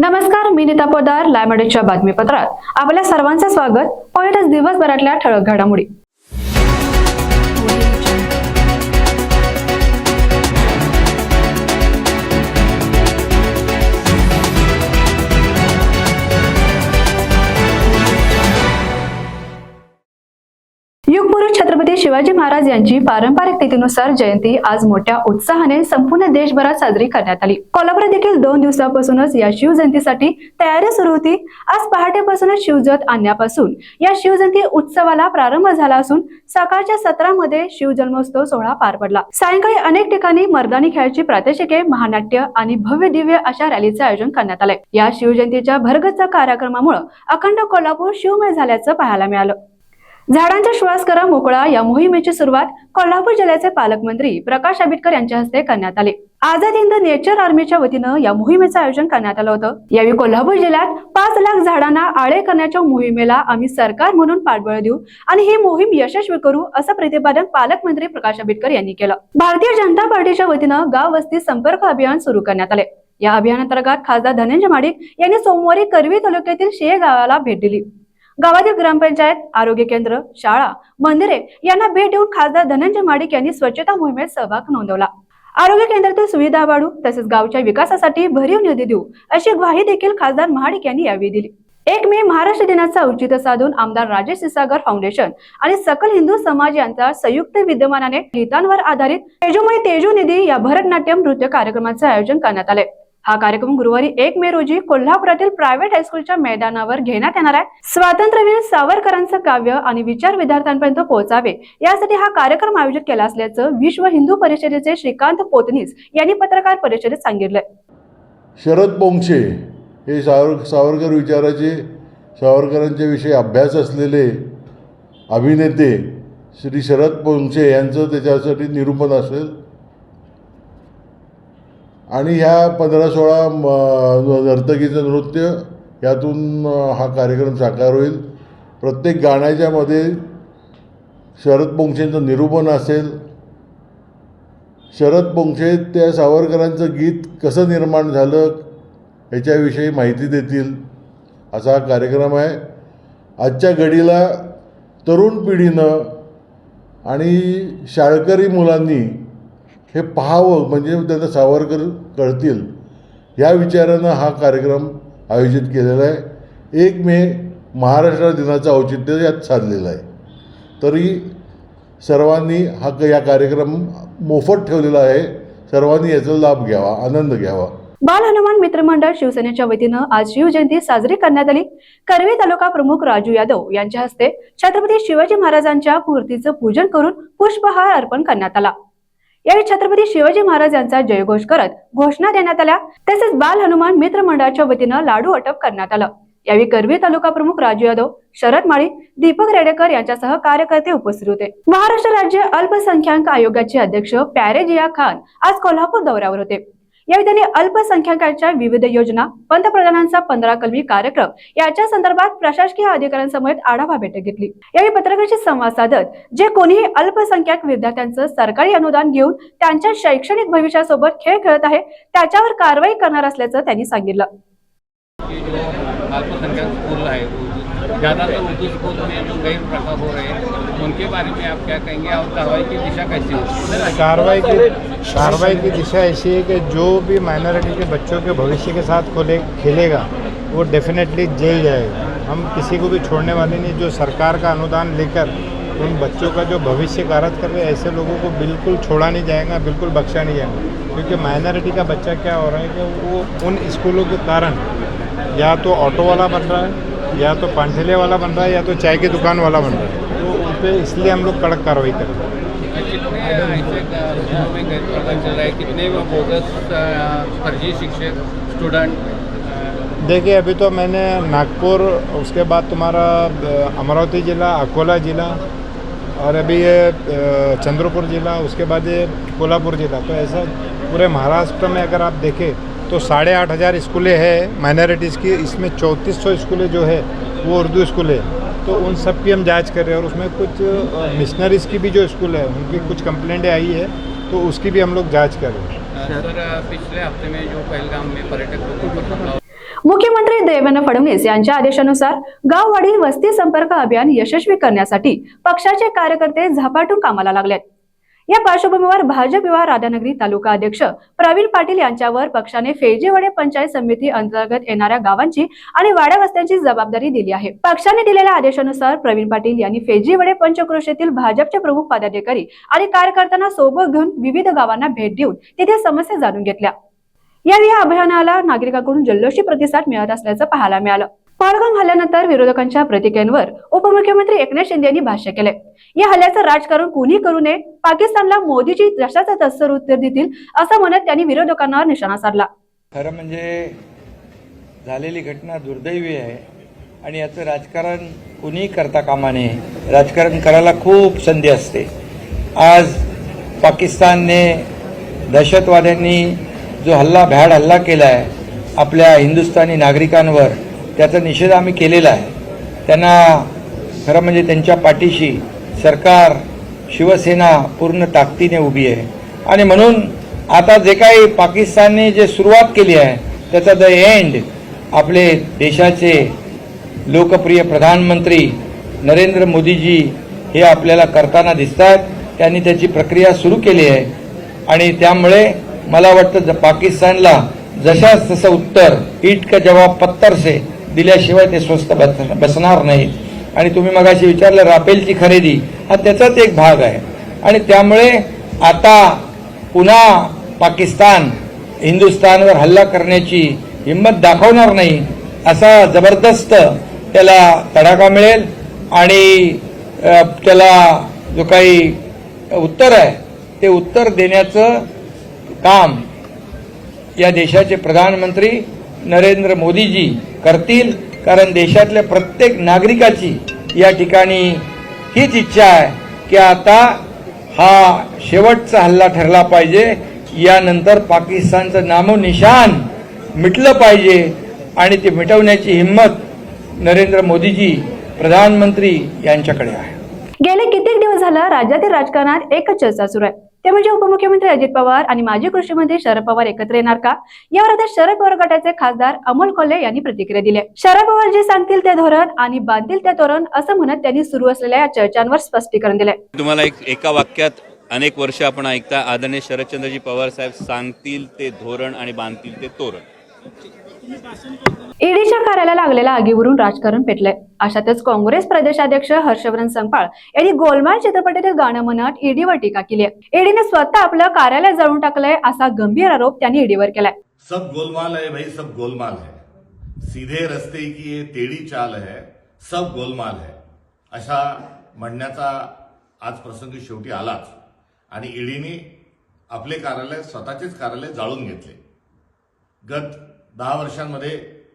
नमस्कार मी नीता पोदार लायमडेच्या बातमीपत्रात. आपल्या सर्वांचं स्वागत. पहिल्याच दिवसभरातल्या ठळक घडामोडी. युगपुरुष छत्रपती शिवाजी महाराज यांची पारंपरिक तिथीनुसार जयंती आज मोठ्या उत्साहाने संपूर्ण देशभरात साजरी करण्यात आली. कोल्हापुरात देखील दोन दिवसापासूनच या शिवजयंतीसाठी तयारी सुरू होती. आज पहाटेपासूनच शिवजत आणण्यापासून या शिवजयंती उत्सवाला प्रारंभ झाला असून सकाळच्या सत्रामध्ये शिवजन्मोत्सव सोहळा पार पडला. सायंकाळी अनेक ठिकाणी मर्दानी खेळाची प्रात्यक्षिके महानाट्य आणि भव्य दिव्य अशा रॅलीचे आयोजन करण्यात आले. या शिवजयंतीच्या भरगच्च कार्यक्रमामुळे अखंड कोल्हापूर शिवमय झाल्याचं पाहायला मिळालं. झाडांचा श्वास करा मोकळा या मोहिमेची सुरुवात कोल्हापूर जिल्ह्याचे पालकमंत्री प्रकाश आंबेडकर यांच्या हस्ते करण्यात आले. आझाद हिंद नेचर आर्मीच्या वतीनं या मोहिमेचं आयोजन करण्यात आलं होतं. यावेळी कोल्हापूर जिल्ह्यात पाच लाख झाडांना आळे करण्याच्या मोहिमेला आम्ही सरकार म्हणून पाठबळ देऊ आणि ही मोहीम यशस्वी करू असं प्रतिपादन पालकमंत्री प्रकाश आंबेडकर यांनी केलं. भारतीय जनता पार्टीच्या वतीनं गाव वस्ती संपर्क अभियान सुरू करण्यात आले. या अभियानांतर्गत खासदार धनंजय माडिक यांनी सोमवारी करवी तालुक्यातील शे गावाला भेट दिली. गावातील ग्रामपंचायत आरोग्य केंद्र शाळा मंदिरे यांना भेट देऊन खासदार धनंजय माडिक यांनी स्वच्छता मोहिमेत सहभाग नोंदवला. आरोग्य केंद्रातील सुविधा वाढू तसेच गावच्या विकासासाठी भरीव निधी देऊ अशी ग्वाही देखील खासदार महाडिक यांनी यावेळी दिली. एक मे महाराष्ट्र दिनाचा औचित्य साधून आमदार राजेश सिसागर फाउंडेशन आणि सकल हिंदू समाज यांचा संयुक्त विद्यमानाने गीतांवर आधारित तेजोमय तेजो निधी या भरतनाट्यम नृत्य कार्यक्रमाचे आयोजन करण्यात आले. हा कार्यक्रम गुरुवारी एक मे रोजी कोल्हापुरातील प्रायव्हेट हायस्कूलच्या मैदानावर घेण्यात येणार आहे. स्वातंत्र्यवीर सावरकरांचं काव्य आणि विचार विद्यार्थ्यांपर्यंत पोहोचावे यासाठी हा कार्यक्रम आयोजित केला असल्याचं विश्व हिंदू परिषदेचे श्रीकांत पोतनीस यांनी पत्रकार परिषदेत सांगितलंय. शरद पोंक्षे हे सावर सावरकर विचाराचे सावरकरांच्या विषयी अभ्यास असलेले अभिनेते श्री शरद पोंक्षे यांचं त्याच्यासाठी निरूपण असेल. आणि ह्या पंधरा सोळा म- नर्तकीचं नृत्य यातून हा कार्यक्रम साकार होईल. प्रत्येक गाण्याच्यामध्ये शरद पोंक्षेंचं निरूपण असेल. शरद पोंक्षे त्या सावरकरांचं गीत कसं निर्माण झालं याच्याविषयी माहिती देतील. असा हा कार्यक्रम आहे. आजच्या घडीला तरुण पिढीनं आणि शाळकरी मुलांनी हे पाहावं म्हणजे त्यांना सावरकर कळतील. या विचारानं हा कार्यक्रम आयोजित केलेला आहे. एक मे महाराष्ट्र दिनाचं औचित्य यात साधलेलं आहे. तरी सर्वांनी हा या कार्यक्रम मोफत ठेवलेला आहे. सर्वांनी याचा लाभ घ्यावा आनंद घ्यावा. बाल हनुमान मित्रमंडळ शिवसेनेच्या वतीनं आज शिवजयंती साजरी करण्यात आली. कर्वे तालुका प्रमुख राजू यादव यांच्या हस्ते छत्रपती शिवाजी महाराजांच्या मूर्तीचं पूजन करून पुष्पहार अर्पण करण्यात आला. यावेळी छत्रपती शिवाजी महाराज यांचा जयघोष करत घोषणा देण्यात आल्या. तसेच बाल हनुमान मित्र मंडळाच्या वतीनं लाडू अटप करण्यात आलं. यावेळी करवी तालुका प्रमुख राजू यादव शरद माळी दीपक रेडेकर यांच्यासह कार्यकर्ते उपस्थित होते. महाराष्ट्र राज्य अल्पसंख्याक आयोगाचे अध्यक्ष प्यारे जिया खान आज कोल्हापूर दौऱ्यावर होते. यावेळी त्यांनी अल्पसंख्याकांच्या विविध योजना पंतप्रधानांचा पंधरा कलमी कार्यक्रम याच्या संदर्भात प्रशासकीय अधिकाऱ्यांसमवेत आढावा बैठक घेतली. यावेळी पत्रकारांशी संवाद साधत जे कोणीही अल्पसंख्याक विद्यार्थ्यांचं सरकारी अनुदान घेऊन त्यांच्या शैक्षणिक भविष्यासोबत खेळ खेळत आहे त्याच्यावर कारवाई करणार असल्याचं त्यांनी सांगितलं. अल्पसंख्यक स्कूल है ज़्यादातर उर्दू स्कूल में जो कई प्रकार हो रहे हैं. उनके बारे में आप क्या कहेंगे? और कार्रवाई की दिशा कैसी होगी? कार्रवाई की कार्रवाई की दिशा ऐसी है कि जो भी माइनॉरिटी के बच्चों के भविष्य के साथ खोले, खेलेगा, वो डेफिनेटली जेल जाएगा। हम किसी को भी छोड़ने वाले नहीं, जो सरकार का अनुदान लेकर उन बच्चों का जो भविष्य कारत कर रहे ऐसे लोगों को बिल्कुल छोड़ा नहीं जाएगा, बिल्कुल बख्शा नहीं जाएगा। क्योंकि माइनॉरिटी का बच्चा क्या हो रहा है कि वो उन स्कूलों के कारण या तो ऑटो वाला बन रहा है या तो पांठेले वाला बन रहा है या तो चाय की दुकान वाला बन रहा है। तो उन पर इसलिए हम लोग कड़क कार्रवाई कर रहे हैं। कितने रहा है। कितने वो बोगस फर्जी शिक्षक स्टूडेंट देखिए अभी तो मैंने नागपुर उसके बाद तुम्हारा अमरावती ज़िला अकोला ज़िला और अभी ये चंद्रपुर ज़िला उसके बाद ये कोल्हापुर ज़िला। तो ऐसा पूरे महाराष्ट्र में अगर आप देखें तो साढ़े आठ हज़ार स्कूलें हैं माइनॉरिटीज़ की इसमें चौंतीस सौ स्कूलें जो है वो उर्दू स्कूल है। तो उन सब की हम जांच कर रहे हैं और उसमें कुछ मिशनरीज़ की भी जो स्कूल है उनकी कुछ कंप्लेंटें आई है तो उसकी भी हम लोग जांच कर रहे हैं। सर पिछले हफ्ते में जो पहलगाम में पर्यटक लोगों पर हमला मुख्यमंत्री देवेंद्र फडणवीस यांच्या आदेशानुसार गाववाडी वस्ती संपर्क अभियान यशस्वी करण्यासाठी पक्षाचे कार्यकर्ते झपाटून कामाला लागलेत. या पार्श्वभूमीवर भाजप विवाह राधानगरी तालुका अध्यक्ष प्रवीण पाटील यांच्यावर पक्षाने फेजेवाडे पंचायत समिती अंतर्गत येणाऱ्या गावांची आणि वाड्या वस्त्यांची जबाबदारी दिली आहे. पक्षाने दिलेल्या आदेशानुसार प्रवीण पाटील यांनी फेजीवडे पंचक्रोशीतील भाजपचे प्रमुख पदाधिकारी आणि कार्यकर्त्यांना सोबत घेऊन विविध गावांना भेट देऊन तिथे समस्या जाणून घेतल्या. यावेळी या अभियानाला नागरिकांकडून जल्लोषी प्रतिसाद मिळत असल्याचं पाहायला मिळालं. पहलगाम हल्ल्यानंतर विरोधकांच्या प्रतिक्रियांवर उपमुख्यमंत्री एकनाथ शिंदे यांनी भाष्य केले या हल्ल्याचं राजकारण कुणी करू नये पाकिस्तानला मोदीजी जशाचं तत्सर उत्तर देतील असं म्हणत त्यांनी विरोधकांवर निशाणा साधला. खरं म्हणजे झालेली घटना दुर्दैवी आहे आणि याचं राजकारण कुणी करता कामा नये. राजकारण करायला खूप संधी असते. आज पाकिस्तानने दहशतवाद्यांनी जो हल्ला भ्याड हल्ला केला आहे आपल्या हिंदुस्थानी नागरिकांवर त्याचा निषेध आम्ही केलेला आहे. त्यांना खरं म्हणजे त्यांच्या पाठीशी सरकार शिवसेना पूर्ण ताकदीने उभी आहे. आणि म्हणून आता जे काही पाकिस्तानने जे सुरुवात केली आहे त्याचा द एंड आपले देशाचे लोकप्रिय प्रधानमंत्री नरेंद्र मोदीजी हे आपल्याला करताना दिसतात त्यांनी त्याची प्रक्रिया सुरू केली आहे. आणि त्यामुळे मला वाटतं ज- पाकिस्तानला जशाच तसं उत्तर ईट का जवाब पत्तर से दिल्याशिवाय ते स्वस्त बस- बसणार नाहीत. आणि तुम्ही मगाशी विचारलं राफेलची खरेदी. हा त्याचाच एक भाग आहे. आणि त्यामुळे आता पुन्हा पाकिस्तान हिंदुस्थानवर हल्ला करण्याची हिंमत दाखवणार नाही असा जबरदस्त त्याला तडाखा मिळेल. आणि त्याला जो काही उत्तर आहे ते उत्तर देण्याचं काम या देशाचे प्रधानमंत्री नरेंद्र मोदीजी करतील कारण देशातल्या प्रत्येक नागरिकाची या ठिकाणी हीच इच्छा आहे की आता हा शेवटचा हल्ला ठरला पाहिजे. यानंतर पाकिस्तानचं नामोनिशान मिटलं पाहिजे आणि ते मिटवण्याची हिंमत नरेंद्र मोदीजी प्रधानमंत्री यांच्याकडे आहे. गेले कित्येक दिवस झालं राज्यातील राजकारणात एकच चर्चा सुरू आहे. ते म्हणजे उपमुख्यमंत्री अजित पवार आणि माजी कृषी मंत्री शरद पवार एकत्र येणार का? यावर आता शरद पवार गटाचे खासदार अमोल कोल्हे यांनी प्रतिक्रिया दिली शरद पवार जे सांगतील ते धोरण आणि बांधतील ते तोरण असं म्हणत त्यांनी सुरू असलेल्या या चर्चांवर स्पष्टीकरण दिलंय. तुम्हाला एक एका वाक्यात अनेक वर्ष आपण ऐकता आदरणीय शरदचंद्रजी पवार साहेब सांगतील ते धोरण आणि बांधतील ते तोरण. ईडीच्या कार्याला लागलेल्या आगीवरून राजकारण पेटलंय. अशातच काँग्रेस प्रदेशाध्यक्ष हर्षवर्धन संपाळ यांनी गोलमाल चित्रपटातील गाणं म्हणत ईडीवर टीका केली आहे. ईडीने स्वतः आपलं कार्यालय जळून टाकलंय असा गंभीर आरोप त्यांनी ईडीवर केलाय. सब गोलमाल है भाई सब गोलमाल है सीधे रस्ते की ये तेडी चाल है सब गोलमाल है. अशा म्हणण्याचा आज प्रसंग शेवटी आलाच. आणि ईडीने आपले कार्यालय स्वतःचेच कार्यालय जाळून घेतले. गत दहा वर्षांमध्ये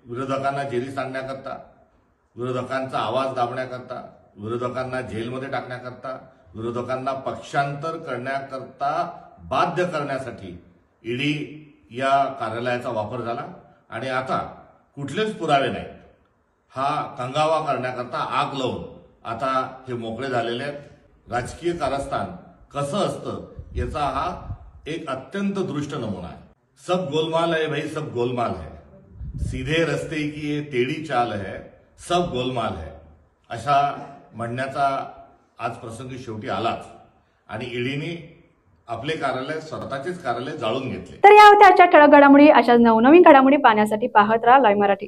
विरोधकांना जेरी सांगण्याकरता विरोधकांचा आवाज दाबण्याकरता विरोधकांना जेलमध्ये टाकण्याकरता विरोधकांना पक्षांतर करण्याकरता बाध्य करण्यासाठी ईडी या कार्यालयाचा वापर झाला. आणि आता कुठलेच पुरावे नाहीत. हा कंगावा करण्याकरता आग लावून आता हे मोकळे झालेले आहेत. राजकीय कारस्थान कसं असतं याचा हा एक अत्यंत दृष्ट नमुना आहे. सब गोलमाल है भाई सब गोलमाल है। सीधे रस्ते की ये टेढ़ी चाल है सब गोलमाल है। अशा म्हणण्याचा आज प्रसंगी शेवटी आलाच. आणि ईडीने आपले कार्यालय स्वतःचेच कार्यालय जाळून घेतले. तर या होत्या आजच्या ठळक घडामोडी. अशा नवनवीन घडामोडी पाहण्यासाठी पाहत राहा लाईव्ह मराठी.